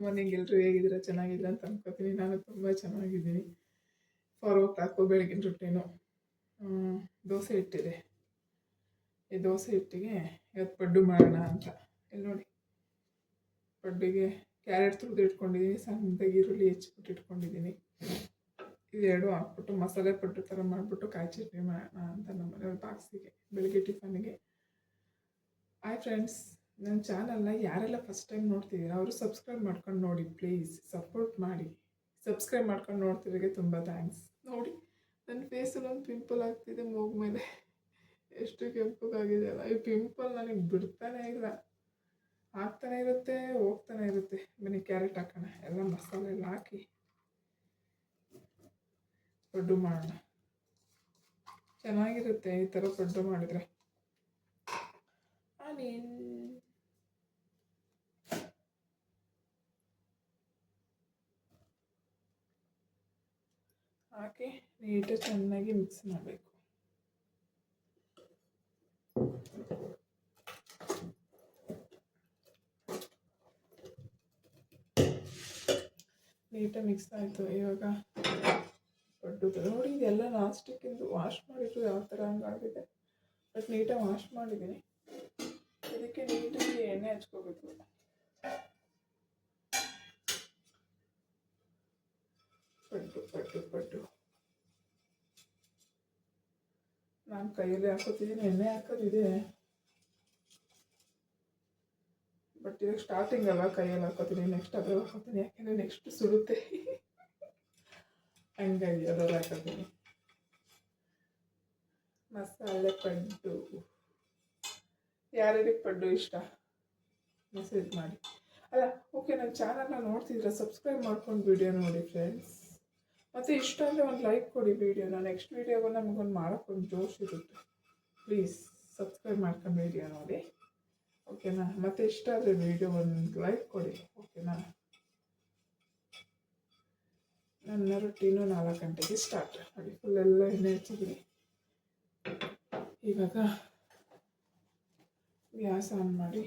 ಮನೆಗೆ ಎಲ್ಲರೂ ಹೇಗಿದ್ದೀರಾ? ಚೆನ್ನಾಗಿದ್ದೀರಾ ಅಂತ ಅನ್ಕೋತೀನಿ. ನಾನು ತುಂಬ ಚೆನ್ನಾಗಿದ್ದೀನಿ. ಫಾರ್ ಓ ಬೆಳಗಿನ ರೊಟ್ಟಿನೂ. ದೋಸೆ ಇಟ್ಟಿದೆ ಈ ದೋಸೆ ಹಿಟ್ಟಿಗೆ ಇವತ್ತು ಪಡ್ಡು ಮಾಡೋಣ ಅಂತ. ಇಲ್ಲಿ ನೋಡಿ. ಪಡ್ಡಿಗೆ ಕ್ಯಾರೆಟ್ ತುರಿದು ಇಟ್ಕೊಂಡಿದ್ದೀನಿ ಸಣ್ಣದಾಗಿ ಈರುಳ್ಳಿ ಹೆಚ್ಚಿಬಿಟ್ಟು ಇಟ್ಕೊಂಡಿದ್ದೀನಿ ಇದೆರಡು ಹಾಕ್ಬಿಟ್ಟು ಮಸಾಲೆ ಪಡ್ಡು ಥರ ಮಾಡಿಬಿಟ್ಟು ಕಾಯಿ ಚಟ್ನಿ ಮಾಡೋಣ ಅಂತ ನಮ್ಮ ಮನೆಯವ್ರ ಬಾಕ್ಸಿಗೆ ಬೆಳಗ್ಗೆ ಟಿಫನ್ಗೆ ಹಾಯ್ ಫ್ರೆಂಡ್ಸ್ ನನ್ನ ಚಾನಲ್ನ ಯಾರೆಲ್ಲ ಫಸ್ಟ್ ಟೈಮ್ ನೋಡ್ತಿದ್ದೀರಾ, ಅವರು ಸಬ್ಸ್ಕ್ರೈಬ್ ಮಾಡ್ಕೊಂಡು ನೋಡಿ ಪ್ಲೀಸ್ ಸಪೋರ್ಟ್ ಮಾಡಿ. ಸಬ್ಸ್ಕ್ರೈಬ್ ಮಾಡ್ಕೊಂಡು ನೋಡ್ತಿರೋರಿಗೆ ತುಂಬ ಥ್ಯಾಂಕ್ಸ್ ನೋಡಿ ನನ್ನ ಫೇಸಲ್ಲಿ ಒಂದು ಪಿಂಪಲ್ ಆಗ್ತಿದೆ ಮೂಗು ಮೇಲೆ. ಎಷ್ಟು ಕೆಂಪಗಾಗಿದೆ ಅಲ್ಲ. ಈ ಪಿಂಪಲ್ ನನಗೆ ಬಿಡ್ತಾನೆ ಇಲ್ಲ. ಆಗ್ತಾನೆ ಇರುತ್ತೆ, ಹೋಗ್ತಾನೆ ಇರುತ್ತೆ. ಬನ್ನಿ ಕ್ಯಾರೆಟ್ ಹಾಕೋಣ. ಎಲ್ಲ ಮಸಾಲೆ ಎಲ್ಲ ಹಾಕಿ. ಪಡ್ಡು ಮಾಡೋಣ. ಚೆನ್ನಾಗಿರುತ್ತೆ ಈ ಥರ ಪಡ್ಡು ಮಾಡಿದರೆ. ಆನಿಯನ್. ನೀಟಾಗಿ ಚೆನ್ನಾಗಿ ಮಿಕ್ಸ್ ಮಾಡಬೇಕು. ನೀಟಾಗಿ ಮಿಕ್ಸ್ ಆಯಿತು. ಇವಾಗ ಪಡ್ಡು ನೋಡಿ, ಇದೆಲ್ಲ ಲಾಸ್ಟಿಕ್ಕಿಂದು ವಾಶ್ ಮಾಡಿದ್ರು ಯಾವ ಥರ ಹಂಗಾಗಿದೆ. ಬಟ್ ನೀಟಾಗಿ ವಾಶ್ ಮಾಡಿದ್ದೀನಿ. ಇದಕ್ಕೆ ನೀಟಾಗಿ ಎಣ್ಣೆ ಹಚ್ಕೋಬೇಕು. ಪಡ್ಡು ಪಡ್ಡು ಪಡ್ಡು. ನಾನು ಕೈಯಲ್ಲಿ ಹಾಕೋತಿದ್ದೀನಿ ಎಣ್ಣೆ ಹಾಕೋದಿದೆ ಬಟ್ ಇವಾಗ ಸ್ಟಾರ್ಟಿಂಗ್ ಅಲ್ಲ ಕೈಯಲ್ಲಿ ಹಾಕೋತೀನಿ ನೆಕ್ಸ್ಟ್ ಅದ್ರಲ್ಲಿ ಹಾಕೋತೀನಿ ಯಾಕೆಂದರೆ ನೆಕ್ಸ್ಟ್ ಸುಡುತ್ತೆ ಹಂಗಾಗಿ ಅದ್ರಲ್ಲಿ ಹಾಕೋತೀನಿ ಮಸಾಲೆ ಪಡ್ಡು ಯಾರ್ಯಾರಿಗೆ ಪಡ್ಡು ಇಷ್ಟ ಮೆಸೇಜ್ ಮಾಡಿ ಅಲ್ಲ ಓಕೆ ನನ್ನ ಚಾನಲ್ನ ನೋಡ್ತಿದ್ರೆ ಸಬ್ಸ್ಕ್ರೈಬ್ ಮಾಡ್ಕೊಂಡು ವಿಡಿಯೋ ನೋಡಿ ಫ್ರೆಂಡ್ಸ್ ಮತ್ತು ಇಷ್ಟ ಅಂದರೆ ಒಂದು ಲೈಕ್ ಕೊಡಿ ವಿಡಿಯೋನ ನೆಕ್ಸ್ಟ್ ವೀಡಿಯೋಗೆ ನಮಗೊಂದು ಮಾಡೋಕ್ಕೊಂದು ಜೋಶ್ ಇರುತ್ತೆ. ಪ್ಲೀಸ್ ಸಬ್ಸ್ಕ್ರೈಬ್ ಮಾಡ್ಕೊಂಡು ವೀಡಿಯೋ ನೋಡಿ. ಓಕೆನಾ ಮತ್ತು ಇಷ್ಟ ಆದರೆ ವಿಡಿಯೋ ಒಂದು ಲೈಕ್ ಕೊಡಿ. ಓಕೆನಾ ನನ್ನ ರೊಟ್ಟಿನೂ ನಾಲ್ಕು ಗಂಟೆಗೆ ಸ್ಟಾರ್ಟ್ ನೋಡಿ ಫುಲ್ಲೆಲ್ಲ ಎಣ್ಣೆ ಹಚ್ಚಿದ್ದೀನಿ. ಇವಾಗ ಗ್ಯಾಸ್ ಆನ್ ಮಾಡಿ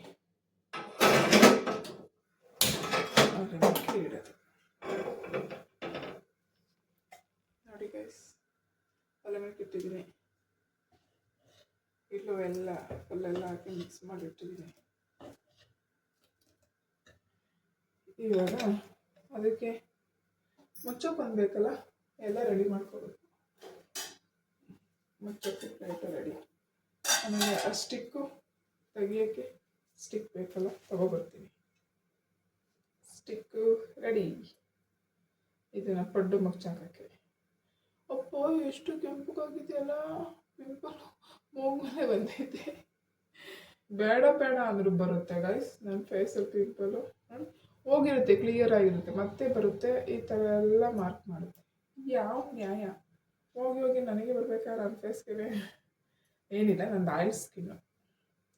ಅದನ್ನು ಇಡೋದು ನೋಡಿ ಗೈಸ್ ಒಲೆ ಮೇಲೆ ಇಟ್ಟಿದ್ದೀನಿ ಇಲ್ಲೂ ಎಲ್ಲ ಫುಲ್ಲೆಲ್ಲ ಹಾಕಿ ಮಿಕ್ಸ್ ಮಾಡಿ ಇಟ್ಟಿದ್ದೀನಿ ಇವಾಗ ಅದಕ್ಕೆ ಮುಚ್ಚೋಕೆ ಬಂದಬೇಕಲ್ಲ ಎಲ್ಲ ರೆಡಿ ಮಾಡ್ಕೋಬೇಕು. ಮುಚ್ಚೋಕೆ ಪ್ಲೇಟ ರೆಡಿ ಆಮೇಲೆ ಆ ಸ್ಟಿಕ್ಕು ತೆಗಿಯೋಕ್ಕೆ ಸ್ಟಿಕ್ ಬೇಕಲ್ಲ, ತಗೊಬರ್ತೀನಿ. ಸ್ಟಿಕ್ಕು ರೆಡಿ ಇದನ್ನು ಪಡ್ಡು ಮುಚ್ಚಾಕಕ್ಕೆ ಅಪ್ಪ ಎಷ್ಟು ಕೆಂಪಗಾಗಿದೆಯಲ್ಲ? ಪಿಂಪಲ್ ಮೂಗ್ಮೇಲೆ ಬಂದೈತೆ ಬೇಡ ಬೇಡ ಅಂದರೂ ಬರುತ್ತೆ ಗೈಸ್ ನನ್ನ ಫೇಸಲ್ಲಿ ಪಿಂಪಲು ಹೋಗಿರುತ್ತೆ ಕ್ಲಿಯರ್ ಆಗಿರುತ್ತೆ, ಮತ್ತೆ ಬರುತ್ತೆ. ಈ ಥರ ಎಲ್ಲ ಮಾರ್ಕ್ ಮಾಡುತ್ತೆ. ಯಾವ ನ್ಯಾಯ? ಹೋಗಿ ಹೋಗಿ ನನಗೆ ಬರ್ಬೇಕಾದ್ರೆ ನನ್ನ ಫೇಸ್ಗೆ ಏನಿಲ್ಲ, ನಂದು ಆಯಿಲ್ ಸ್ಕಿನ್ನು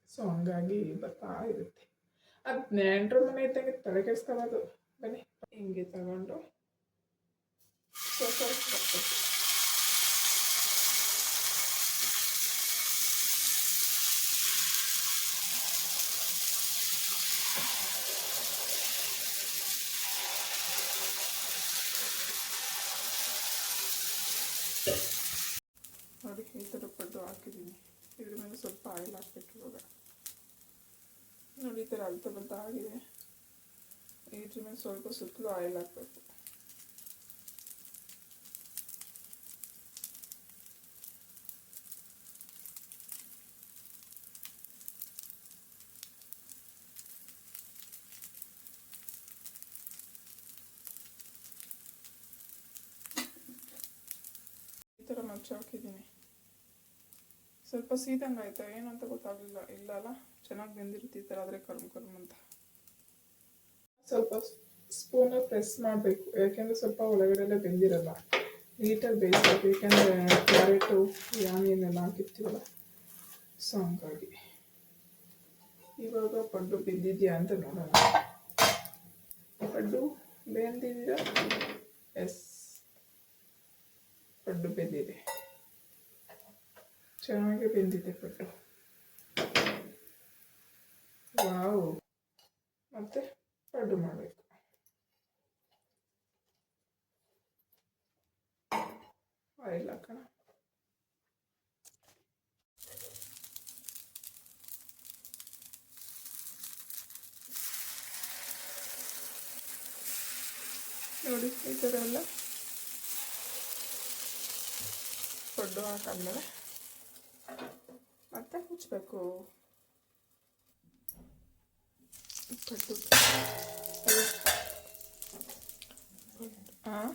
ಸೊ ಹಂಗಾಗಿ ಬರ್ತಾ ಇರುತ್ತೆ. ಅದು ನೆಂಟ್ರ ಮನೆ ಇದ್ದಂಗೆ ತಲೆ ಕೆಡಿಸ್ಕೋಬೋದು ಬನ್ನಿ. ಹಿಂಗೆ ತಗೊಂಡು. ಸ್ವಲ್ಪ ಬರ್ಬೇಕು ನೋಡಿ ಈ ಥರ ಪಡ್ಡು ಹಾಕಿದ್ದೀನಿ ಇದ್ರ ಮೇಲೆ ಸ್ವಲ್ಪ ಆಯಿಲ್ ಹಾಕ್ಬೇಕು ಇವಾಗ ನೋಡಿ ಈ ಥರ ಅಲ್ತ ಬಲ್ತ ಆಗಿದೆ ಇದ್ರ ಮೇಲೆ ಸ್ವಲ್ಪ ಸುತ್ತಲೂ ಆಯಿಲ್ ಹಾಕಬೇಕು ಈ ಥರ ಮಚ್ಚ ಹಾಕಿದ್ದೀನಿ ಸ್ವಲ್ಪ ಸೀದಂಗೆ ಆಯ್ತಾ? ಏನಂತ ಗೊತ್ತಾಗಲಿಲ್ಲ. ಇಲ್ಲ ಅಲ್ಲ? ಚೆನ್ನಾಗಿ ಬೆಂದಿರುತ್ತೆ ಈ ಥರ, ಆದರೆ ಕರ್ಮ್ ಕರ್ಮ್ ಅಂತ. ಸ್ವಲ್ಪ ಸ್ಪೂನ ಪ್ರೆಸ್ ಮಾಡಬೇಕು. ಯಾಕೆಂದರೆ ಸ್ವಲ್ಪ ಒಳಗಡೆಲ್ಲ ಬೆಂದಿರಲ್ಲ. ನೀಟಾಗಿ ಬೇಯಿಸ್ಬೇಕು. ಯಾಕೆಂದರೆ ಕ್ಯಾರೆಟು ಯಾನಿಯನ್ನೆಲ್ಲ ಹಾಕಿರ್ತೀವಲ್ಲ, ಸೊ ಹಂಗಾಗಿ. ಇವಾಗ ಪಡ್ಡು ಬೆಂದಿದೆಯಾ ಅಂತ ನೋಡೋಣ. ಪಡ್ಡು ಬೆಂದಿದೆಯಾ? ಎಸ್ ಪಡ್ಡು ಬೆಂದಿದೆ. ചാണക ബന്ധിതപ്പെട്ടു ವಾವು ಮತ್ತು ಪಡ್ಡು ಮಾಡಬೇಕು ಆಯಿಲ್ ಹಾಕೋಣ ನೋಡಿ ಈ ಥರ ಎಲ್ಲ ಪಡ್ಡು ಹಾಕಾದ್ಮೇಲೆ ಮುಚ್ಚಬೇಕು ಪಡ್ಡು ಹಾಂ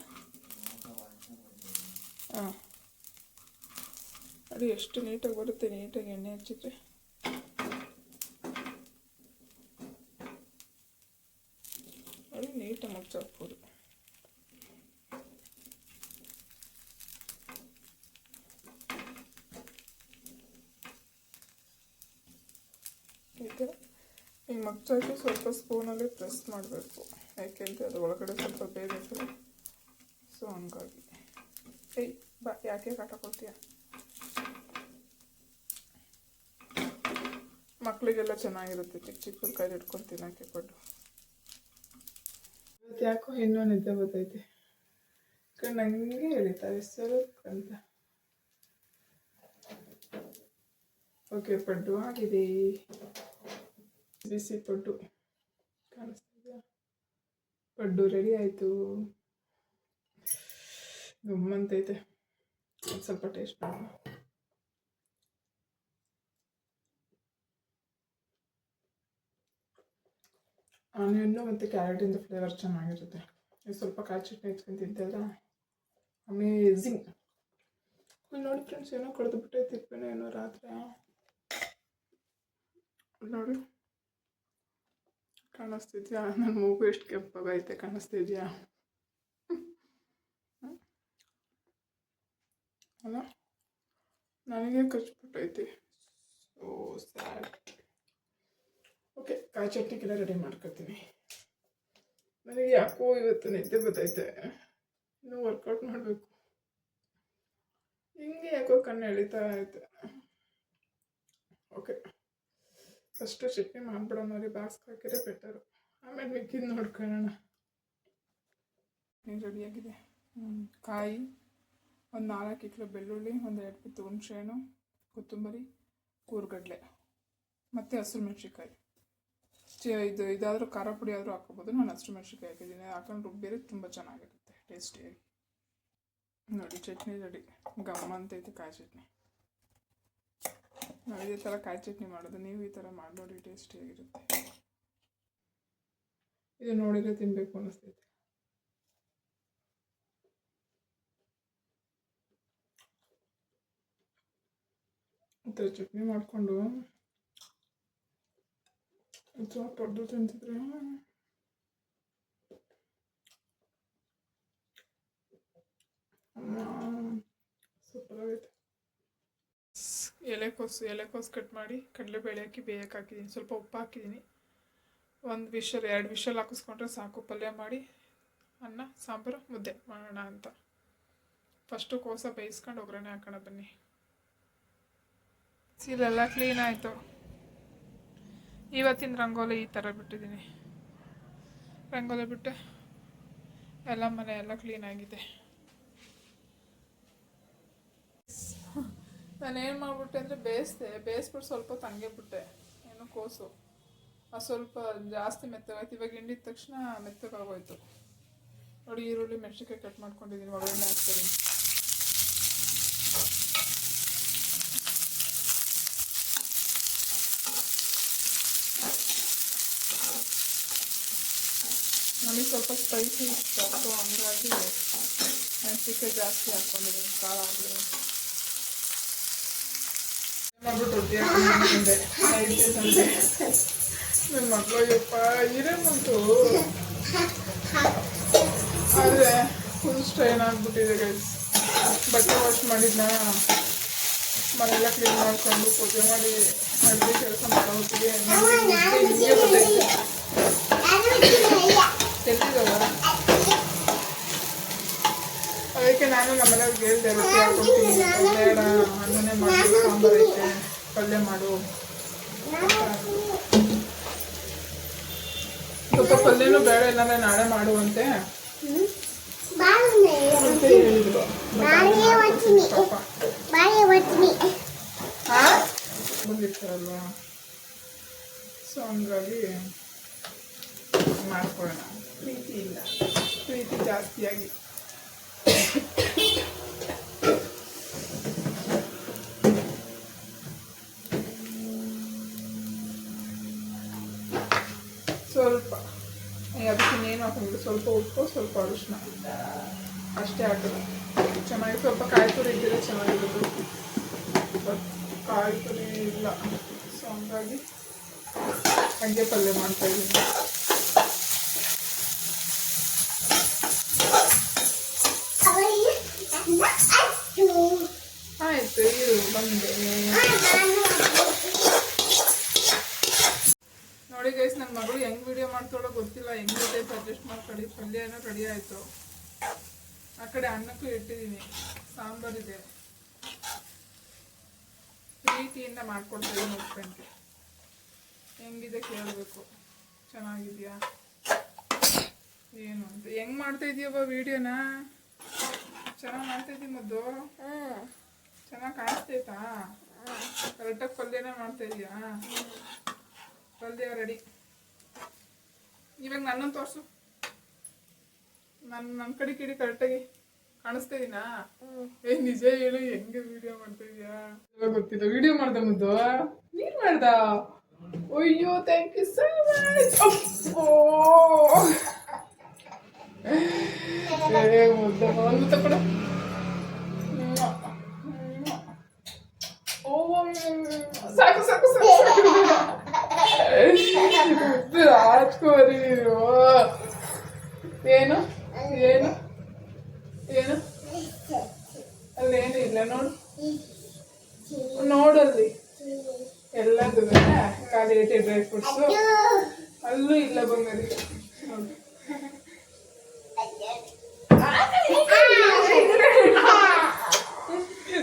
ಹಾಂ ಅದು ಎಷ್ಟು ನೀಟಾಗಿ ಬರುತ್ತೆ ನೀಟಾಗಿ ಎಣ್ಣೆ ಹಚ್ಚಿದ್ರೆ ಅದು ನೀಟಾಗಿ ಮುಚ್ಚಾಕ್ಬೋದು ಈ ಥರ ಹಿಂಗೆ ಮಗ್ಚಾಕಿ ಸ್ವಲ್ಪ ಸ್ಪೂನಲ್ಲಿ ಪ್ರೆಸ್ ಮಾಡಬೇಕು. ಯಾಕೆಂದರೆ ಅದು ಒಳಗಡೆ ಸ್ವಲ್ಪ ಬೇಯಬೇಕಲ್ಲ ಸೊ ಹಂಗಾಗಿ. ಏಯ್, ಬಾ, ಯಾಕೆ ಕಾಟ ಕೊಡ್ತೀಯ? ಮಕ್ಕಳಿಗೆಲ್ಲ ಚೆನ್ನಾಗಿರುತ್ತೆ. ಚಿಕ್ಕ ಚಿಕ್ಕ ಕೈ ಇಟ್ಕೊಂಡು ತಿನ್ನೋಕ್ಕೆ ಇವತ್ತು ಯಾಕೋ ಇನ್ನೂ ನಿದ್ದೆ ಬರ್ತೈತೆ. ಕಣ್ಣು ಹಂಗೆ ಎಳಿತಾರೆ ಸ್ವಲ್ಪ ಅಂತ. ಓಕೆ ಪಡ್ಡು, ಆಗಿದೆ. ಬಿಸಿ ಪಡ್ಡು ಕಾಣಿಸ್ತಾ ಇದೆಯಾ ಪಡ್ಡು ರೆಡಿ ಆಯಿತು. ಗಮ್ಮಂತೈತೆ ಸ್ವಲ್ಪ ಟೇಸ್ಟ್ ಮಾಡೋಣ ಆನಿಯನ್ನು ಮತ್ತು ಕ್ಯಾರೆಟಿಂದ ಫ್ಲೇವರ್ ಚೆನ್ನಾಗಿರುತ್ತೆ. ಸ್ವಲ್ಪ ಕಾಯಿ ಚಟ್ನಿ ಹಚ್ಕೊಂಡು ತಿಂತಿದ್ರೆ ಅಮೇಝಿಂಗ್ ನೋಡಿ ಫ್ರೆಂಡ್ಸ್ ಏನೋ ಕಳೆದು ಬಿಟ್ಟೈತಿ ಏನೋ ರಾತ್ರಿ. ನೋಡಿ. ಕಾಣಿಸ್ತಿದ್ಯಾ? ನನ್ನ ಮೂಗು ಎಷ್ಟು ಕೆಂಪಾಗೈತೆ ಕಾಣಿಸ್ತಿದ್ಯಾ? ಅಲ್ಲ ನನಗೆ ಕಚ್ಬಿಟ್ಟೈತಿ. ಸೊ ಸ್ಯಾಡ್ ಓಕೆ ಕಾಯಿ ಚಟ್ನಿಗೆಲ್ಲ ರೆಡಿ ಮಾಡ್ಕೊತೀನಿ. ನನಗೆ ಯಾಕೋ ಇವತ್ತು ನಿದ್ದೆ ಬರ್ತೈತೆ. ಇನ್ನೂ ವರ್ಕೌಟ್ ಮಾಡಬೇಕು. ಹಿಂಗೆ ಯಾಕೋ ಕಣ್ಣು ಎಳಿತಾ ಐತೆ ಓಕೆ ಫಸ್ಟು ಚಟ್ನಿ ಮಾಡ್ಬಿಡೋಣ ರೀ ಬಾಕ್ಸ್ಗೆ ಹಾಕಿದ್ರೆ ಬೆಟರು. ಆಮೇಲೆ ಮಿಕ್ಕಿದ್ದು ನೋಡ್ಕೊಳ್ಳೋಣ. ರೆಡಿಯಾಗಿದೆ ಕಾಯಿ, ಒಂದು ನಾಲ್ಕು ಕಿಲೋ ಬೆಳ್ಳುಳ್ಳಿ, ಒಂದು ಎರಡು ಪಿತ್ತು ಹುಣಸೆಹಣ್ಣು, ಕೊತ್ತಂಬರಿ, ಕೂರ್ಗಡ್ಲೆ, ಮತ್ತು ಹಸಿರು ಮೆಣಸಿನ್ಕಾಯಿ. ಚ- ಇದು, ಇದಾದರೂ ಖಾರ ಪುಡಿ ಆದರೂ ಹಾಕೋಬೋದು ನಾನು ಹಸಿರು ಮೆಣಸಿನ್ಕಾಯಿ ಹಾಕಿದ್ದೀನಿ. ಹಾಕೊಂಡು ರುಬ್ಬಿದ್ರೆ ತುಂಬ ಚೆನ್ನಾಗಿರುತ್ತೆ, ಟೇಸ್ಟಿಯಾಗಿ. ನೋಡಿ, ಚಟ್ನಿ ರೆಡಿ ಗಮ್ಮ ಅಂತೈತೆ ಕಾಯಿ ಚಟ್ನಿ. ನಾವು ಇದೇ ಥರ ಕಾಯಿ ಚಟ್ನಿ ಮಾಡೋದು, ನೀವು ಈ ಥರ ಮಾಡಿ ಟೇಸ್ಟ್ ಟೇಸ್ಟಿಯಾಗಿರುತ್ತೆ ಇದು ನೋಡಿದರೆ ತಿನ್ನಬೇಕು ಅನ್ನಿಸ್ತೈತೆ ಥರ ಚಟ್ನಿ ಮಾಡಿಕೊಂಡು ಸ್ವಲ್ಪ ತಿಂತಿದ್ರೆ ಸೂಪರ್ ಆಗೈತೆ ಎಲೆಕೋಸು ಎಲೆಕೋಸು ಕಟ್ ಮಾಡಿ ಕಡಲೆಬೇಳೆ ಹಾಕಿ ಬೇಯಕ್ಕೆ ಹಾಕಿದ್ದೀನಿ. ಸ್ವಲ್ಪ ಉಪ್ಪು ಹಾಕಿದ್ದೀನಿ. ಒಂದು ವಿಷಲ್, ಎರಡು ವಿಷಲ್ ಹಾಕಿಸ್ಕೊಂಡ್ರೆ ಸಾಕು. ಪಲ್ಯ ಮಾಡಿ ಅನ್ನ, ಸಾಂಬಾರು, ಮುದ್ದೆ ಮಾಡೋಣ ಅಂತ. ಫಸ್ಟು ಕೋಸ ಬೇಯಿಸ್ಕೊಂಡು ಒಗ್ಗರಣೆ ಹಾಕೋಣ ಬನ್ನಿ. ಸೀಲೆಲ್ಲ ಕ್ಲೀನ್ ಆಯಿತು. ಇವತ್ತಿನ ರಂಗೋಲಿ ಈ ಥರ ಬಿಟ್ಟಿದ್ದೀನಿ. ರಂಗೋಲಿ ಬಿಟ್ಟು ಎಲ್ಲ ಮನೆ ಎಲ್ಲ ಕ್ಲೀನ್ ಆಗಿದೆ. ನಾನೇನು ಮಾಡ್ಬಿಟ್ಟೆ ಅಂದರೆ ಬೇಯಿಸ್ದೆ, ಬೇಯಿಸ್ಬಿಟ್ಟು ಸ್ವಲ್ಪ ಹಂಗೆ ಬಿಟ್ಟೆ. ಏನು ಕೋಸು. ಅದು ಸ್ವಲ್ಪ ಜಾಸ್ತಿ ಮೆತ್ತಗಾಯ್ತು. ಇವಾಗ ಹಿಂಡಿದ ತಕ್ಷಣ ಮೆತ್ತಗಾಗೋಯ್ತು. ನೋಡಿ ಈರುಳ್ಳಿ ಮೆಣಸಿನ್ಕಾಯಿ ಕಟ್ ಮಾಡ್ಕೊಂಡಿದ್ದೀನಿ ಒಗ್ಗರಣೆ ಹಾಕ್ತೀನಿ. ನಮಗೆ ಸ್ವಲ್ಪ ಸ್ಪೈಸಿ ಇಷ್ಟ ಸೊ ಹಂಗಾಗಿ ಮೆಣಸಿನ್ಕಾಯಿ ಜಾಸ್ತಿ ಹಾಕ್ಕೊಂಡಿದ್ದೀನಿ ಹಾಕೊಂಡೆ ನನ್ನ ಫುಲ್ ಸ್ಟ್ರೈನ್ ಬಟ್ಟೆ ವಾಶ್ ಮಾಡಿದ್ನ ಮನೆಲ್ಲ ಕ್ಲೀನ್ ಮಾಡ್ಕೊಂಡು ಪೂಜೆ ಮಾಡಿ ಕೆಲಸ ಮಾಡೋ ಬರ್ತೈತೆ ಎಲ್ಲಿದ್ದಾವ ಅದಕ್ಕೆ ನಾನು ನಮ್ಮ ಹೇಳ್ದೆ, ರೊಟ್ಟಿ ಹಾಕೊಡ್ತೀನಿ ಬೇಡ ಅನ್ನನೇ ಮಾಡಿ ಸಾಂಬಾರು ಐತೆ ಪಲ್ಯ ಮಾಡು. ಸ್ವಲ್ಪ ಪಲ್ಯನೂ ಬೇಡ, ಇಲ್ಲಾಂದ್ರೆ ನಾಳೆ ಮಾಡುವಂತೆ. ಬಂದಿರ್ತಾರಲ್ವ? ಸೊ ಹಂಗಾಗಿ ಮಾಡ್ಕೊಳ್ಳೋಣ. ಇಲ್ಲ. ಪ್ರೀತಿ ಜಾಸ್ತಿಯಾಗಿ ಸ್ವಲ್ಪ ಅದಕ್ಕೆ ಇನ್ನೇನು ಹಾಕೊಂಡಿಲ್ಲ ಸ್ವಲ್ಪ ಉಪ್ಪು ಸ್ವಲ್ಪ ಅರಿಶಿನ ಅಷ್ಟೇ ಹಾಕೋದು. ಚೆನ್ನಾಗಿ ಸ್ವಲ್ಪ ಕಾಯಿ ತುರಿ ಇದ್ದರೆ ಚೆನ್ನಾಗಿರೋದು. ಬಟ್ ಕಾಯಿ ತುರಿ ಇಲ್ಲ. ಸೊ ಹಂಗಾಗಿ ಹಂಗೆ ಪಲ್ಯ ಮಾಡ್ತಾಯಿದ್ದೀನಿ ಆಯಿತು ಇರು ಬಂದೆ ನೋಡಿ ಗೈಸ್ ನನ್ನ ಮಗಳು ಹೆಂಗ್ ವಿಡಿಯೋ ಮಾಡ್ತಾಳೋ ಗೊತ್ತಿಲ್ಲ ಹೆಂಗ್ ಟೈಪ್ ಅಡ್ಜಸ್ಟ್ ಪಲ್ಯನ ರೆಡಿ ಆಯಿತು. ಆ ಕಡೆ ಅನ್ನಕ್ಕೂ ಇಟ್ಟಿದ್ದೀನಿ. ಸಾಂಬಾರಿದೆ ಪ್ರೀತಿಯಿಂದ ಮಾಡ್ಕೊಡ್ತೀನಿ ಉಪ್ಪಿನಕ್ಕೆ ಹೆಂಗಿದೆ ಕೇಳಬೇಕು. ಚೆನ್ನಾಗಿದೆಯಾ? ಏನು ಅಂತ. ಹೆಂಗೆ ಮಾಡ್ತಾ ವಿಡಿಯೋನ ಚೆನ್ನಾಗಿ ಮಾಡ್ತಾ ಇದೀಯ ಮದ್ದು? ಚೆನ್ನಾಗಿ ಕಾಣಿಸ್ತೈತಾ? ಕರೆಕ್ಟಾಗಿ ಪಲ್ಯನೇ ಮಾಡ್ತಾ ಇದೀಯಾ ಪಲ್ಯ ರೆಡಿ ಇವಾಗ ನನ್ನನ್ನು ತೋರಿಸು. ನನ್ನ ನನ್ನ ಕಡೆ ಕಿಡಿ ಕರೆಕ್ಟಾಗಿ ಕಾಣಿಸ್ತಾ ಇದೀನಾ? ಏ ನಿಜ ಹೇಳು ಹೆಂಗೆ ವಿಡಿಯೋ ಮಾಡ್ತಾ ಇದೀಯಾ? ಗೊತ್ತಿಲ್ಲ ವಿಡಿಯೋ ಮಾಡ್ದೆ ಮುದ್ದು. ನೀನು ಮಾಡ್ದ? ಅಯ್ಯೋ ಥ್ಯಾಂಕ್ ಯು ಸೋ ಮಚ್ ಏ ಮುದ್ದ ಒಂದು ತಕೊಡು ಓ ಸಾಕು ಸಾಕು ಸಾಕು. ಮುದ್ದು ರಾಜ್ಕುಮಾರಿ ನೀನು ಏನು ಏನು ಅಲ್ಲೇನು ಇಲ್ಲ ನೋಡು ನೋಡಲ್ಲಿ ಎಲ್ಲದು ಖಾಲಿ ಐತೆ ಡ್ರೈ ಫ್ರೂಟ್ಸು ಅಲ್ಲೂ ಇಲ್ಲ ಬಂಗಾರಿ ನೋಡು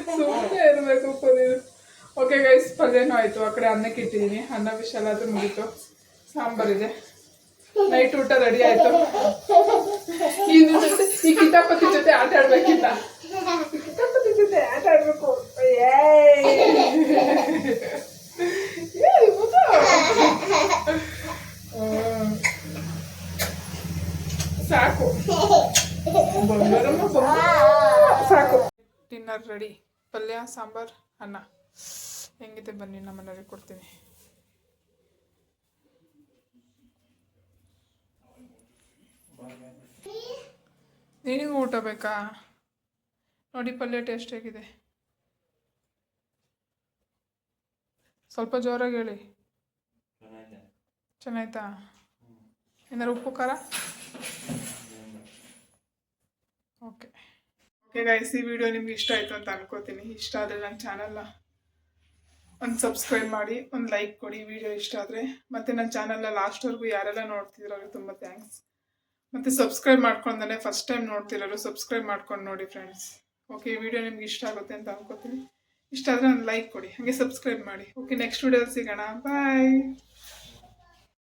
ಸುಮ್ಮನೆ ಇರಬೇಕು ಪನ್ನೀರು ಓಕೆ ಗೈಸ್ ಪಲ್ಯನೂ ಆಯಿತು ಆ ಕಡೆ ಅನ್ನಕ್ಕೆ ಇಟ್ಟಿದ್ದೀನಿ ಎಲ್ಲಾದ್ರೂ ಮುಗೀತು ಸಾಂಬಾರಿದೆ ನೈಟ್ ಊಟ ರೆಡಿ ಆಯಿತು. ಜೊತೆ ಈ ಕಿತಾಪತಿ ಜೊತೆ ಆಟ ಆಡ್ಬೇಕಿಲ್ಲ ಕಿತಾಪತಿ ಜೊತೆ ಆಟ ಆಡ್ಬೇಕು. ಸಾಕು. ಸಾಕು. Dinner ready. ಪಲ್ಯ, ಸಾಂಬಾರ್, ಅನ್ನ. ಹೆಂಗಿದೆ ಬನ್ನಿ ನಮ್ಮ ಮನೆಯವ್ರಿಗೆ ಕೊಡ್ತೀನಿ. ನಿನಗೂ ಊಟ ಬೇಕಾ? ನೋಡಿ ಪಲ್ಯ ಟೇಸ್ಟ್ ಹೇಗಿದೆ. ಸ್ವಲ್ಪ ಜೋರಾಗಿ ಹೇಳಿ. ಚೆನ್ನಾಯ್ತಾ? ಏನಾರು ಉಪ್ಪು, ಖಾರ? ಓಕೆ ಓಕೆ ಗೈಸ್ ಈ ವಿಡಿಯೋ ನಿಮ್ಗೆ ಇಷ್ಟ ಆಯಿತು ಅಂತ ಅನ್ಕೋತೀನಿ. ಇಷ್ಟ ಆದರೆ ನನ್ನ ಚಾನಲ್ನ ಒಂದು ಸಬ್ಸ್ಕ್ರೈಬ್ ಮಾಡಿ, ಒಂದು ಲೈಕ್ ಕೊಡಿ. ವಿಡಿಯೋ ಇಷ್ಟ ಆದರೆ. ಮತ್ತು ನನ್ನ ಚಾನಲ್ನ ಲಾಸ್ಟ್ವರೆಗೂ ಯಾರೆಲ್ಲ ನೋಡ್ತಿದ್ರು ಅವ್ರಿಗೆ ತುಂಬ ಥ್ಯಾಂಕ್ಸ್ ಮತ್ತು ಸಬ್ಸ್ಕ್ರೈಬ್ ಮಾಡ್ಕೊಂಡೇ ಫಸ್ಟ್ ಟೈಮ್ ನೋಡ್ತಿರೋರು ಸಬ್ಸ್ಕ್ರೈಬ್ ಮಾಡ್ಕೊಂಡು ನೋಡಿ ಫ್ರೆಂಡ್ಸ್ ಓಕೆ ವಿಡಿಯೋ ನಿಮ್ಗೆ ಇಷ್ಟ ಆಗುತ್ತೆ ಅಂತ ಅನ್ಕೋತೀನಿ. ಇಷ್ಟ ಆದರೆ ಒಂದು ಲೈಕ್ ಕೊಡಿ, ಹಾಗೆ ಸಬ್ಸ್ಕ್ರೈಬ್ ಮಾಡಿ. ಓಕೆ ನೆಕ್ಸ್ಟ್ ವಿಡಿಯೋ ಸಿಗೋಣ. ಬಾಯ್